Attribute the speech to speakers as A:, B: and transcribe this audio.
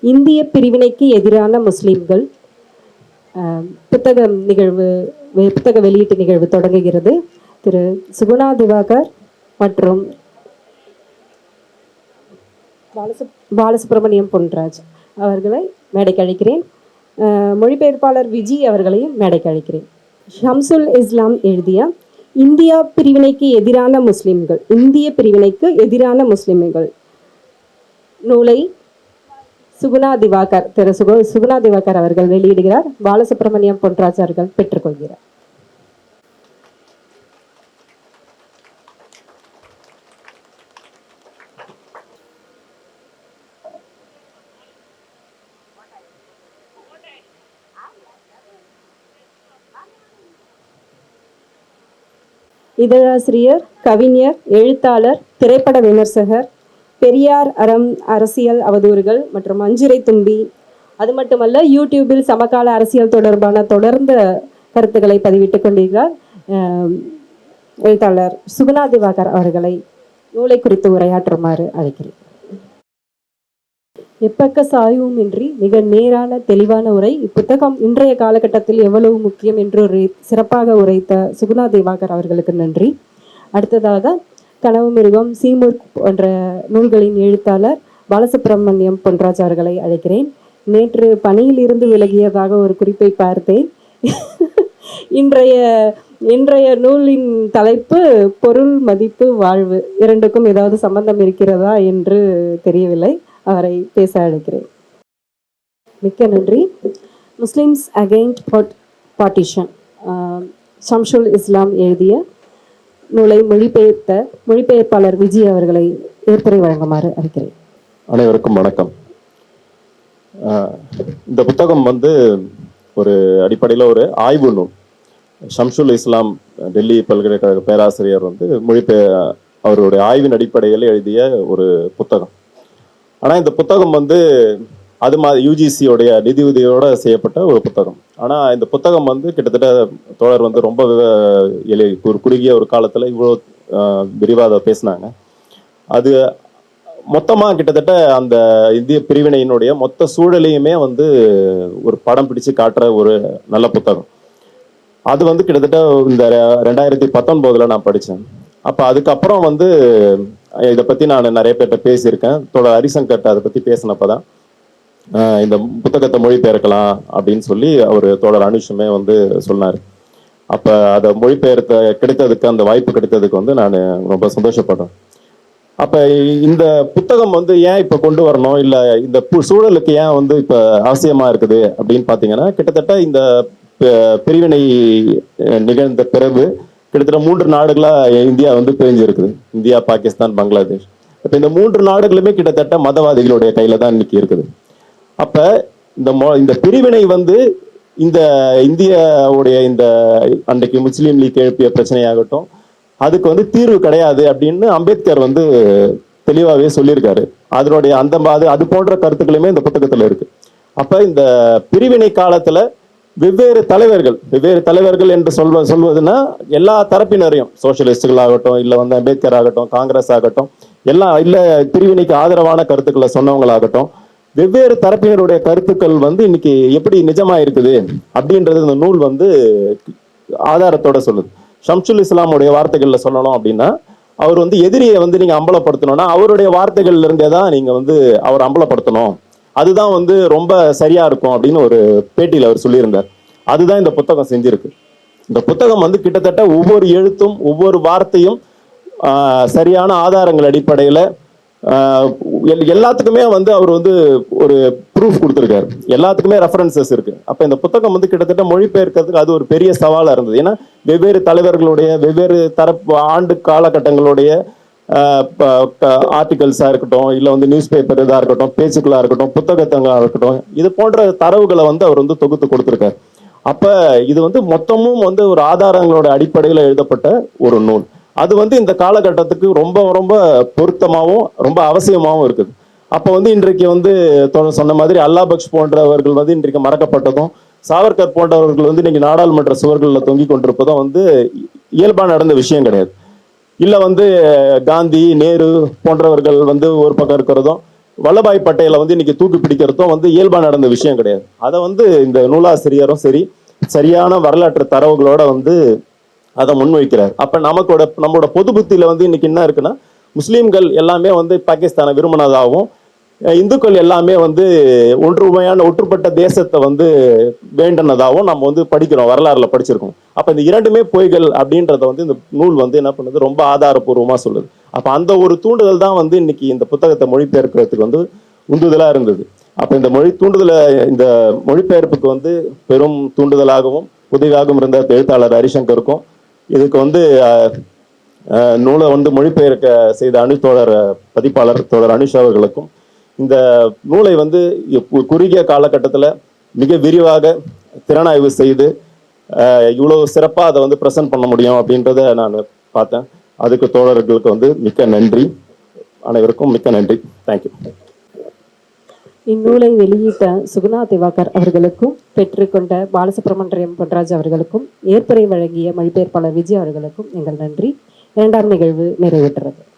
A: இந்திய பிரிவினைக்கு எதிரான முஸ்லீம்கள் புத்தகம் நிகழ்வு வெ- புத்தக வெளியீட்டு நிகழ்வு தொடங்குகிறது. திரு. சுகுணா திவாகர் மற்றும் பாலசு பாலசுப்ரமணியம் பொன்ராஜ் அவர்களை மேடைக்கு அழைக்கிறேன். மொழிபெயர்ப்பாளர் விஜி அவர்களையும் மேடைக்கு அழைக்கிறேன். ஷம்சுல் இஸ்லாம் எழுதிய இந்தியா பிரிவினைக்கு எதிரான முஸ்லிம்கள் இந்திய பிரிவினைக்கு எதிரான முஸ்லிம்கள் நூலை சுகுணா திவாகர் திரு சுகு சுகுணா திவாகர் அவர்கள் வெளியிடுகிறார். பாலசுப்ரமணியம் பொன்ராஜ் அவர்கள் பெற்றுக்கொள்கிறார். இதழாசிரியர் கவிஞர் எழுத்தாளர் திரைப்பட விமர்சகர் பெரியார் அறம் அரசியல் அவதூறுகள் மற்றும் மஞ்சுரை தும்பி. அது மட்டுமல்ல யூடியூபில் சமகால அரசியல் தொடர்பான தொடர்ந்த கருத்துக்களை பதிவிட்டுக் கொண்டிருக்கிறார் எழுத்தாளர் சுகுணா திவாகர் அவர்களை நூலை குறித்து உரையாற்றுமாறு அழைக்கிறேன். எப்பக்க சாய்வும் இன்றி மிக நேரான தெளிவான உரை. இப்புத்தகம் இன்றைய காலகட்டத்தில் எவ்வளவு முக்கியம் என்று சிறப்பாக உரைத்த சுகுணா திவாகர் அவர்களுக்கு நன்றி. அடுத்ததாக கனவு மிருகம் சீமூர் போன்ற நூல்களின் எழுத்தாளர் பாலசுப்ரமணியம் பொன்ராஜ் அவர்களை அழைக்கிறேன். நேற்று பணியில் இருந்து விலகியதாக ஒரு குறிப்பை பார்த்தேன். இன்றைய இன்றைய நூலின் தலைப்பு பொருள் மதிப்பு வாழ்வு. இரண்டுக்கும் ஏதாவது சம்பந்தம் இருக்கிறதா என்று தெரியவில்லை. அவரை பேச அழைக்கிறேன். மிக்க நன்றி. Muslims அகெயின்ட் partition. ஷம்ஷுல் இஸ்லாம் எழுதிய நூலை மொழிபெயர்த்த மொழிபெயர்ப்பாளர் விஜய் அவர்களை ஏற்புரை வழங்குமாறு அறிக்கிறேன்
B: அனைவருக்கும் வணக்கம். இந்த புத்தகம் வந்து ஒரு அடிப்படையில் ஒரு ஆய்வு நூல். ஷம்சுல் இஸ்லாம் டெல்லி பல்கலைக்கழக பேராசிரியர் வந்து மொழிபெய அவருடைய ஆய்வின் அடிப்படையில் எழுதிய ஒரு புத்தகம். ஆனால் இந்த புத்தகம் வந்து அது மாதிரி யூஜிசியோடைய நிதி உதவியோட செய்யப்பட்ட ஒரு புத்தகம். ஆனால் இந்த புத்தகம் வந்து கிட்டத்தட்ட தோழர் வந்து ரொம்ப எளி ஒரு குறுகிய ஒரு காலத்தில் இவ்வளோ விரிவாக அதை பேசினாங்க. அது மொத்தமாக கிட்டத்தட்ட அந்த இந்திய பிரிவினையினுடைய மொத்த சூழலையுமே வந்து ஒரு படம் பிடிச்சு காட்டுற ஒரு நல்ல புத்தகம். அது வந்து கிட்டத்தட்ட இந்த ரெ- ரெண்டாயிரத்தி பத்தொன்பதில் நான் படித்தேன் அப்போ அதுக்கப்புறம் வந்து இதை பற்றி நான் நிறைய பேர்கிட்ட பேசியிருக்கேன். தோழர் ஹரிசங்கர்கிட்ட அதை பற்றி பேசினப்போ தான் இந்த புத்தகத்தை மொழி பெயர்க்கலாம் அப்படின்னு சொல்லி அவர் தோழர் அனுஷுமே வந்து சொன்னார். அப்போ அதை மொழிபெயர்த்த கிடைத்ததுக்கு அந்த வாய்ப்பு கிடைத்ததுக்கு வந்து நான் ரொம்ப சந்தோஷப்படுறேன். அப்போ இந்த புத்தகம் வந்து ஏன் இப்போ கொண்டு வரணும்? இல்லை இந்த பு- சூழலுக்கு ஏன் வந்து இப்போ அவசியமாக இருக்குது அப்படின்னு பார்த்தீங்கன்னா கிட்டத்தட்ட இந்த பிரிவினை நிகழ்ந்த பிறகு கிட்டத்தட்ட மூன்று நாடுகளாக இந்தியா வந்து பிரிஞ்சிருக்குது. இந்தியா பாகிஸ்தான் பங்களாதேஷ். இப்போ இந்த மூன்று நாடுகளுமே கிட்டத்தட்ட மதவாதிகளுடைய கையில் தான் இன்னைக்கு இருக்குது. அப்ப இந்த இந்த பிரிவினை வந்து இந்த இந்தியாவுடைய இந்த அன்றைக்கு முஸ்லீம் லீக் எழுப்பிய பிரச்சனையாகட்டும் அதுக்கு வந்து தீர்வு கிடையாது அப்படின்னு அம்பேத்கர் வந்து தெளிவாகவே சொல்லியிருக்காரு. அதனுடைய அந்த மாதிரி அது அது போன்ற கருத்துக்களுமே இந்த புத்தகத்தில் இருக்கு. அப்ப இந்த பிரிவினை காலத்துல வெவ்வேறு தலைவர்கள் வெவ்வேறு தலைவர்கள் என்று சொல்வ சொல்வதுன்னா எல்லா தரப்பினரையும் சோசியலிஸ்டுகள் ஆகட்டும் இல்லை வந்து அம்பேத்கர் ஆகட்டும் காங்கிரஸ் ஆகட்டும் எல்லாம் இல்லை பிரிவினைக்கு ஆதரவான கருத்துக்களை சொன்னவங்களாகட்டும் வெவ்வேறு தரப்பினருடைய கருத்துக்கள் வந்து இன்னைக்கு எப்படி நிஜமா இருக்குது அப்படின்றது இந்த நூல் வந்து ஆதாரத்தோட சொல்லுது. ஷம்சுல் இஸ்லாமுடைய வார்த்தைகள்ல சொல்லணும் அப்படின்னா அவர் வந்து எதிரியை வந்து நீங்க அம்பலப்படுத்தணும்னா அவருடைய வார்த்தைகள்ல இருந்தே தான் நீங்க வந்து அவர் அம்பலப்படுத்தணும். அதுதான் வந்து ரொம்ப சரியா இருக்கும் அப்படின்னு ஒரு பேட்டியில் அவர் சொல்லியிருந்தார். அதுதான் இந்த புத்தகம் செஞ்சிருக்கு. இந்த புத்தகம் வந்து கிட்டத்தட்ட ஒவ்வொரு எழுத்தும் ஒவ்வொரு வார்த்தையும் சரியான ஆதாரங்கள் அடிப்படையில் எல்லாத்துக்குமே வந்து அவர் வந்து ஒரு ப்ரூஃப் கொடுத்துருக்காரு. எல்லாத்துக்குமே ரெஃபரன்சஸ் இருக்கு. அப்போ இந்த புத்தகம் வந்து கிட்டத்தட்ட மொழிபெயர்க்கிறதுக்கு அது ஒரு பெரிய சவாலாக இருந்தது. ஏன்னா வெவ்வேறு தலைவர்களுடைய வெவ்வேறு தரப்பு ஆண்டு காலகட்டங்களுடைய ஆர்டிகல்ஸாக இருக்கட்டும் இல்லை வந்து நியூஸ் பேப்பர் இதாக இருக்கட்டும் பேச்சுக்களாக இருக்கட்டும் புத்தகத்தங்களாக இருக்கட்டும் இது போன்ற தரவுகளை வந்து அவர் வந்து தொகுத்து கொடுத்துருக்காரு. அப்போ இது வந்து மொத்தமும் வந்து ஒரு ஆதாரங்களோட அடிப்படையில் எழுதப்பட்ட ஒரு நூல். அது வந்து இந்த காலகட்டத்துக்கு ரொம்ப ரொம்ப பொருத்தமாகவும் ரொம்ப அவசியமாகவும் இருக்குது. அப்போ வந்து இன்றைக்கு வந்து சொன்ன மாதிரி அல்லாபக்ஷ் போன்றவர்கள் வந்து இன்றைக்கு மறக்கப்பட்டதும் சாவர்கர் போன்றவர்கள் வந்து இன்னைக்கு நாடாளுமன்ற சுவர்களில் தொங்கிக் கொண்டிருப்பதும் வந்து இயல்பாக நடந்த விஷயம் கிடையாது. இல்லை வந்து காந்தி நேரு போன்றவர்கள் வந்து ஒரு பக்கம் இருக்கிறதும் வல்லபாய் பட்டேலை வந்து இன்னைக்கு தூக்கி பிடிக்கிறதும் வந்து இயல்பாக நடந்த விஷயம் கிடையாது. அதை வந்து இந்த நூலாசிரியரும் சரி சரியான வரலாற்று தரவுகளோட வந்து அதை முன்வைக்கிறார். அப்போ நமக்கோட நம்மளோட பொது புத்தியில் வந்து இன்னைக்கு என்ன இருக்குன்னா முஸ்லீம்கள் எல்லாமே வந்து பாகிஸ்தானை விரும்பினதாகவும் இந்துக்கள் எல்லாமே வந்து ஒன்றுமையான ஒற்றுப்பட்ட தேசத்தை வந்து வேண்டினதாகவும் நம்ம வந்து படிக்கிறோம் வரலாறுல படிச்சிருக்கோம். அப்போ இந்த இரண்டுமே பொய்கள் அப்படின்றத வந்து இந்த நூல் வந்து என்ன பண்ணுது? ரொம்ப ஆதாரபூர்வமாக சொல்லுது. அப்போ அந்த ஒரு தூண்டுதல் தான் வந்து இன்னைக்கு இந்த புத்தகத்தை மொழிபெயர்க்கிறதுக்கு வந்து உந்துதலாக இருந்தது. அப்போ இந்த மொழி தூண்டுதலை இந்த மொழிபெயர்ப்புக்கு வந்து பெரும் தூண்டுதலாகவும் உதவியாகவும் இருந்த எழுத்தாளர் ஹரிசங்கருக்கும் இதுக்கு வந்து நூலை வந்து மொழிபெயர்க்க செய்த அணு தோழர் பதிப்பாளர் தோழர் அனுஷ் அவர்களுக்கும் இந்த நூலை வந்து குறுகிய காலகட்டத்தில் மிக விரிவாக திறனாய்வு செய்து இவ்வளோ சிறப்பாக அதை வந்து ப்ரெசென்ட் பண்ண முடியும் அப்படின்றத நான் பார்த்தேன். அதுக்கு தோழர்களுக்கு வந்து மிக்க நன்றி. அனைவருக்கும் மிக்க நன்றி. தேங்க்யூ
A: இந்நூலை வெளியிட்ட சுகுணா திவாகர் அவர்களுக்கும் பெற்றுக்கொண்ட பாலசுப்ரமணியம் பொன்ராஜ் அவர்களுக்கும் ஏற்புரை வழங்கிய மொழிபெயர்ப்பாளர் விஜய் அவர்களுக்கும் எங்கள் நன்றி. இரண்டாம் நிகழ்வு நிறைவேற்றது.